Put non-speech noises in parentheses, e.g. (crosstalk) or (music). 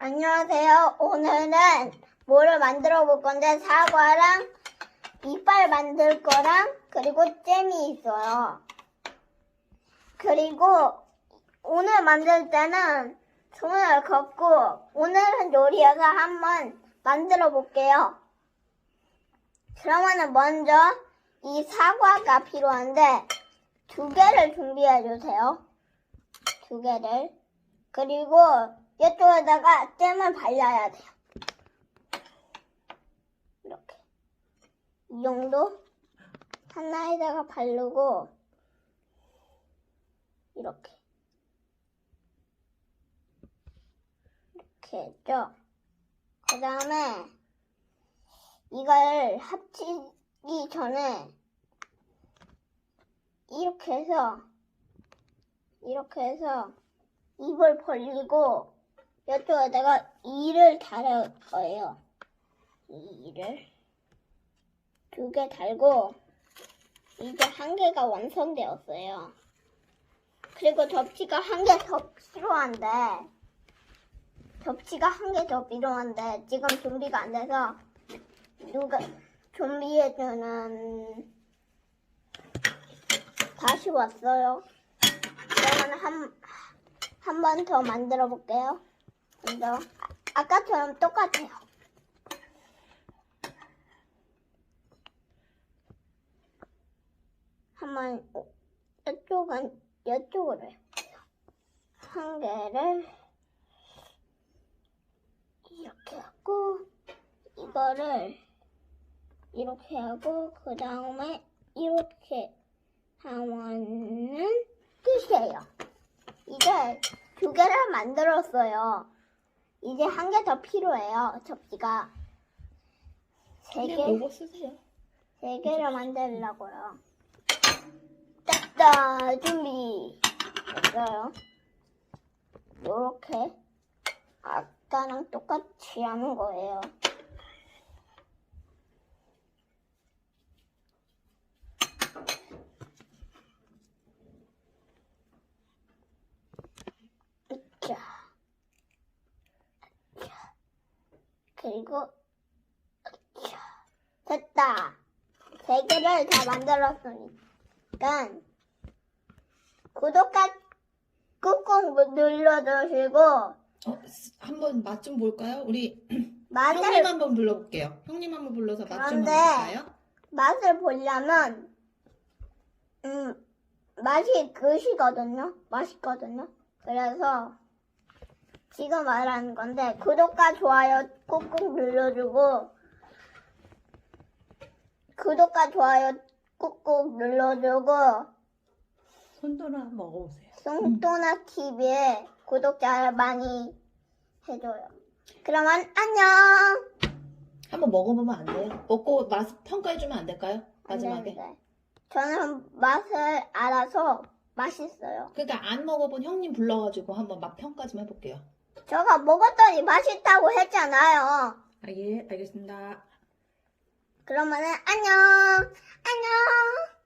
안녕하세요. 오늘은 뭐를 만들어 볼 건데 사과랑 이빨 만들 거랑 그리고 잼이 있어요. 그리고 오늘 만들 때는 손을 걷고 오늘은 요리해서 한번 만들어 볼게요. 그러면은 먼저 이 사과가 필요한데 두 개를 준비해 주세요. 두 개를. 그리고 이쪽에다가 잼을 발라야 돼요. 이렇게. 이 정도 하나에다가 바르고 이렇게. 이렇게 했죠. 그 다음에 이걸 합치기 전에 이렇게 해서 이렇게 해서 입을 벌리고 이쪽에다가 이를 달을 거예요. 이 이를 두 개 달고 이제 한 개가 완성되었어요. 그리고 접시가 한 개 더 필요한데 접시가 한 개 더 필요한데 지금 준비가 안 돼서 누가 준비해주는 다시 왔어요. 그러면 한, 한 번 더 만들어 볼게요. 먼저, 아- 아까처럼 똑같아요. 한번, 어, 이쪽은, 이쪽으로. 한 개를, 이렇게 하고, 이거를, 이렇게 하고, 그 다음에, 이렇게 하면은 끝이에요. 두 개를 만들었어요. 이제 한 개 더 필요해요. 접시가 세 개, 그냥 요거 쓰세요. 세 개를 만들려고요. 땄다 준비 됐어요. 요렇게 아까랑 똑같이 하는 거예요. 자, 자, 그리고 자, 됐다. 세 개를 다 만들었으니까 구독과 꾹꾹 눌러주시고 어, 스- 한번 맛 좀 볼까요? 우리 (clears throat) 맛을 형님 한번 불러볼게요. 형님 한번 불러서 맛 좀 그런데- 볼까요? 맛을 보려면 음 맛이 끝이거든요. 맛있거든요. 그래서 지금 말하는 건데 구독과 좋아요 꾹꾹 눌러주고 구독과 좋아요 꾹꾹 눌러주고 손도나 먹어보세요. 송도나 TV에 구독자 많이 해줘요. 그러면 안녕. 한번 먹어보면 안 돼요? 먹고 맛 평가해주면 안 될까요? 안 마지막에. 되는데. 저는 맛을 알아서 맛있어요. 그러니까 안 먹어본 형님 불러가지고 한번 맛 평가 좀 해볼게요. 제가 먹었더니 맛있다고 했잖아요. 아, 예, 알겠습니다. 그러면은 안녕. 안녕.